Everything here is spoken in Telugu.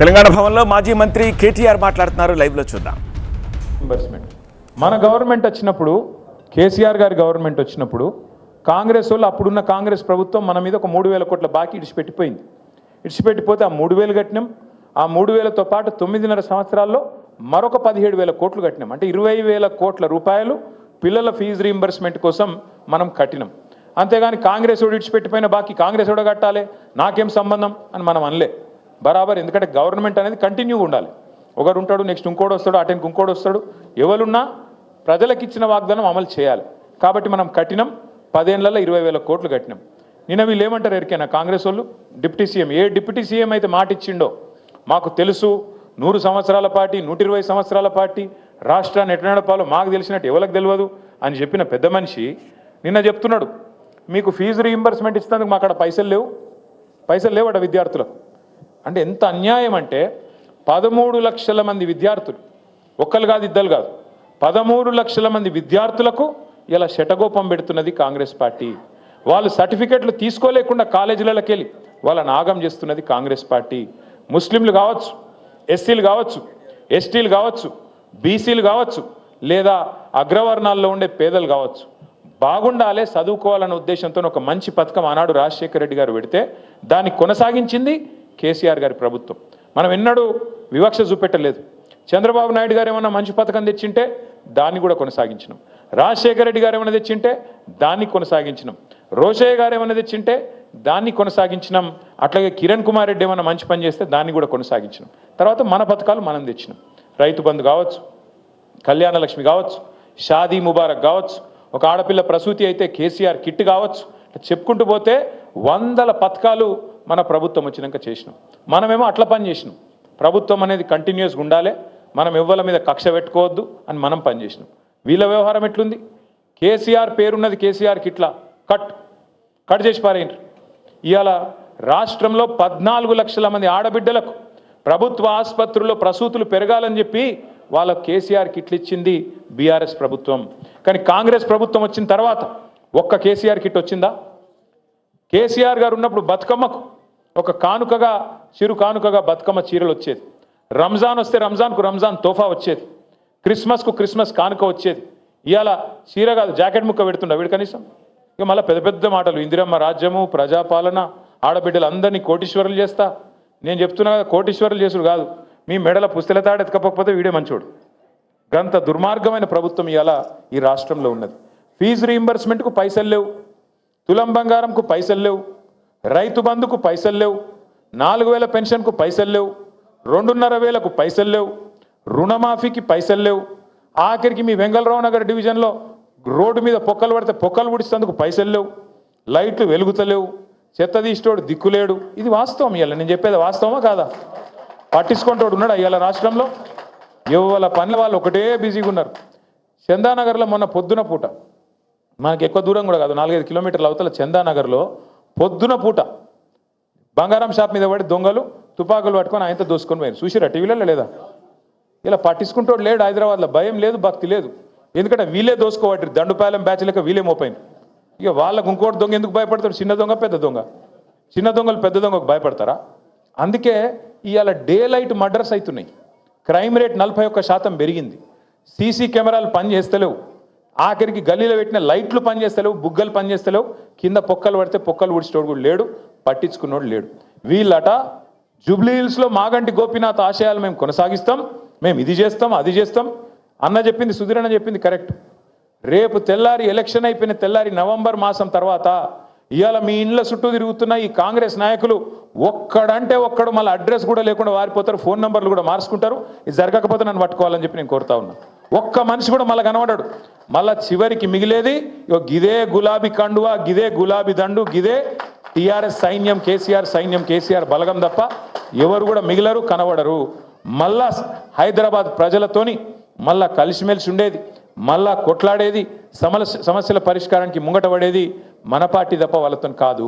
తెలంగాణ భవన్లో మాజీ మంత్రి కేటీఆర్ మాట్లాడుతున్నారు. లైవ్లో చూద్దాం. మన గవర్నమెంట్ వచ్చినప్పుడు కేసీఆర్ గారి గవర్నమెంట్ వచ్చినప్పుడు కాంగ్రెస్ వాళ్ళు అప్పుడున్న కాంగ్రెస్ ప్రభుత్వం మన మీద ఒక మూడు వేల కోట్ల బాకీ ఇడిచిపెట్టిపోయింది. ఇడిచిపెట్టిపోతే ఆ మూడు వేలు కట్టినాం. ఆ మూడు వేలతో పాటు తొమ్మిదిన్నర సంవత్సరాల్లో మరొక పదిహేడు వేల కోట్లు కట్టినాం. అంటే ఇరవై వేల కోట్ల రూపాయలు పిల్లల ఫీజు రీంబర్స్మెంట్ కోసం మనం కట్టినాం. అంతేగాని కాంగ్రెస్ వాడు ఇడిచిపెట్టిపోయిన బాకీ కాంగ్రెస్ కూడా కట్టాలి. నాకేం సంబంధం అని మనం అనలే. బరాబర్ ఎందుకంటే గవర్నమెంట్ అనేది కంటిన్యూ ఉండాలి. ఒకరు ఉంటాడు నెక్స్ట్ ఇంకోటి వస్తాడు అటెంకి ఇంకోటి వస్తాడు. ఎవరున్నా ప్రజలకు ఇచ్చిన వాగ్దానం అమలు చేయాలి. కాబట్టి మనం కట్టినాం పదేళ్ళలో ఇరవై వేల కోట్లు కట్టినాం. నిన్న వీళ్ళు ఏమంటారు ఎరికైనా కాంగ్రెస్ వాళ్ళు? Deputy CM. ఏ డిప్యూటీ సీఎం అయితే మాట ఇచ్చిండో మాకు తెలుసు నూరు సంవత్సరాల పార్టీ నూట ఇరవై సంవత్సరాల పార్టీ రాష్ట్రాన్ని ఎట్లా నడపాలో మాకు తెలిసినట్టు ఎవరికి తెలియదు అని చెప్పిన పెద్ద మనిషి నిన్న చెప్తున్నాడు. మీకు ఫీజు రీఇంబర్స్మెంట్ ఇస్తున్నందుకు మా అక్కడ పైసలు లేవు. పైసలు లేవట విద్యార్థులకు. అంటే ఎంత అన్యాయం అంటే పదమూడు లక్షల మంది విద్యార్థులు ఒక్కరు కాదు ఇద్దరు కాదు. పదమూడు లక్షల మంది విద్యార్థులకు ఇలా శటగోపం పెడుతున్నది కాంగ్రెస్ పార్టీ. వాళ్ళు సర్టిఫికెట్లు తీసుకోలేకుండా కాలేజీలకి వెళ్ళి వాళ్ళని ఆగం చేస్తున్నది కాంగ్రెస్ పార్టీ. ముస్లింలు కావచ్చు ఎస్సీలు కావచ్చు ఎస్టీలు కావచ్చు బీసీలు కావచ్చు లేదా అగ్రవర్ణాల్లో ఉండే పేదలు కావచ్చు. బాగుండాలే చదువుకోవాలన్న ఉద్దేశంతో ఒక మంచి పథకం ఆనాడు రాజశేఖర రెడ్డి గారు పెడితే దాన్ని కొనసాగించింది కేసీఆర్ గారి ప్రభుత్వం. మనం ఎన్నడూ వివక్ష చూపెట్టలేదు. చంద్రబాబు నాయుడు గారు ఏమన్నా మంచి పథకం తెచ్చింటే దాన్ని కూడా కొనసాగించినాం. రాజశేఖర రెడ్డి గారు ఏమైనా తెచ్చింటే దాన్ని కొనసాగించినాం. రోషయ్య గారు ఏమైనా తెచ్చింటే దాన్ని కొనసాగించినాం. అట్లాగే కిరణ్ కుమార్ రెడ్డి ఏమైనా మంచి పని చేస్తే దాన్ని కూడా కొనసాగించినాం. తర్వాత మన పథకాలు మనం తెచ్చినాం. రైతు బంధు కావచ్చు కళ్యాణ లక్ష్మి కావచ్చు షాదీ ముబారక్ కావచ్చు ఒక ఆడపిల్ల ప్రసూతి అయితే కేసీఆర్ కిట్ కావచ్చు. చెప్పుకుంటూ పోతే వందల పథకాలు మన ప్రభుత్వం వచ్చినాక చేసినాం. మనమేమో అట్లా పని చేసినాం. ప్రభుత్వం అనేది కంటిన్యూస్గా ఉండాలి మనం ఎవ్వల మీద కక్ష పెట్టుకోవద్దు అని మనం పని చేసినాం. వీళ్ళ వ్యవహారం ఎట్లుంది? కేసీఆర్ పేరున్నది కేసీఆర్ కిట్లా కట్ కట్ చేసి పారేయండి. ఇవాళ రాష్ట్రంలో పద్నాలుగు లక్షల మంది ఆడబిడ్డలకు ప్రభుత్వ ఆసుపత్రుల్లో ప్రసూతులు పెరగాలని చెప్పి వాళ్ళ కేసీఆర్ కిట్లు ఇచ్చింది బీఆర్ఎస్ ప్రభుత్వం. కానీ కాంగ్రెస్ ప్రభుత్వం వచ్చిన తర్వాత ఒక్క కేసీఆర్ కిట్ వచ్చిందా? కేసీఆర్ గారు ఉన్నప్పుడు బతుకమ్మకు ఒక కానుకగా చిరు కానుకగా బతుకమ్మ చీరలు వచ్చేది. రంజాన్ వస్తే రంజాన్కు రంజాన్ తోఫా వచ్చేది. క్రిస్మస్కు క్రిస్మస్ కానుక వచ్చేది. ఇవాళ చీర కాదు జాకెట్ ముక్క పెడుతుండ వీడు కనీసం. ఇక మళ్ళీ పెద్ద పెద్ద మాటలు ఇందిరమ్మ రాజ్యము ప్రజాపాలన ఆడబిడ్డలందరినీ కోటీశ్వరులు చేస్తా. నేను చెప్తున్నా కదా కోటీశ్వరులు చేసుడు కాదు. మీ మెడల పుస్తల తాడు ఎత్తుకపోతే వీడే మంచోడు. గంత దుర్మార్గమైన ప్రభుత్వం ఇవాళ ఈ రాష్ట్రంలో ఉన్నది. ఫీజు రీయింబర్స్మెంట్కు పైసలు లేవు. తులం బంగారంకు పైసలు లేవు. రైతు బంధుకు పైసలు లేవు నాలుగు వేల పెన్షన్కు పైసలు లేవు రెండున్నర వేలకు పైసలు లేవు రుణమాఫీకి పైసలు లేవు. ఆఖరికి మీ వెంగళరావు నగర్ డివిజన్లో రోడ్డు మీద పొక్కలు పడితే పొక్కలు పుడిస్తేందుకు పైసలు లేవు లైట్లు వెలుగుతలేవు చెత్త తీసేటోడు దిక్కులేడు. ఇది వాస్తవం ఇవాళ నేను చెప్పేది వాస్తవమా కాదా? పట్టించుకుంటోడు ఉన్నాడు ఇవాళ రాష్ట్రంలో? ఇవాళ పనుల వాళ్ళు ఒకటే బిజీగా ఉన్నారు. చందానగర్లో మొన్న పొద్దున పూట మనకి ఎక్కువ దూరం కూడా కాదు నాలుగైదు కిలోమీటర్ల అవతల చందానగర్లో పొద్దున పూట బంగారం షాప్ మీద పడి దొంగలు తుపాకులు పట్టుకొని ఆయనతో దోసుకొని పోయారు. చూసిరా టీవీలలో లేదా? ఇలా పట్టించుకుంటాడు లేడు హైదరాబాద్లో. భయం లేదు భక్తి లేదు. ఎందుకంటే వీళ్ళే దోసుకోబట్టి దండుపాలెం బ్యాచ్ లెక్క వీళ్ళే మోపోయింది ఇక వాళ్ళకు ఇంకోటి దొంగ ఎందుకు భయపడతాడు? చిన్న దొంగ పెద్ద దొంగ. చిన్న దొంగలు పెద్ద దొంగకు భయపడతారా? అందుకే ఇవాళ డే లైట్ మర్డర్స్ అవుతున్నాయి. క్రైమ్ రేట్ నలభై ఒక్క శాతం పెరిగింది. సీసీ కెమెరాలు పనిచేస్తలేవు. ఆఖరికి గల్లీలో పెట్టిన లైట్లు పనిచేస్తలేవు బుగ్గలు పనిచేస్తలేవు. కింద పొక్కలు పడితే పొక్కలు ఊడిచేటోడు కూడా లేడు పట్టించుకున్నోడు లేడు. వీళ్ళట జూబ్లీ హిల్స్లో మాగంటి గోపీనాథ్ ఆశయాలు మేము కొనసాగిస్తాం మేము ఇది చేస్తాం అది చేస్తాం. అన్న చెప్పింది సుధీరన్న చెప్పింది కరెక్ట్. రేపు తెల్లారి ఎలక్షన్ అయిపోయిన తెల్లారి నవంబర్ మాసం తర్వాత ఇవాళ మీ ఇండ్ల చుట్టూ తిరుగుతున్న ఈ కాంగ్రెస్ నాయకులు ఒక్కడంటే ఒక్కడు మళ్ళీ అడ్రస్ కూడా లేకుండా వారిపోతారు ఫోన్ నెంబర్లు కూడా మార్చుకుంటారు. ఇది జరగకపోతే నన్ను పట్టుకోవాలని చెప్పి నేను కోరుతా ఉన్నాను ఒక్క మనిషి కూడా మళ్ళీ కనబడాడు. మళ్ళా చివరికి మిగిలేది గిదే గులాబీ కండువా గిదే గులాబీ దండు గిదే టిఆర్ఎస్ సైన్యం కేసీఆర్ సైన్యం కేసీఆర్ బలగం తప్ప ఎవరు కూడా మిగిలరు కనబడరు. మళ్ళా హైదరాబాద్ ప్రజలతోని మళ్ళా కలిసిమెలిసి ఉండేది మళ్ళా కొట్లాడేది సమస్య సమస్యల పరిష్కారానికి ముంగట పడేది మన పార్టీ తప్ప వాళ్ళతో కాదు.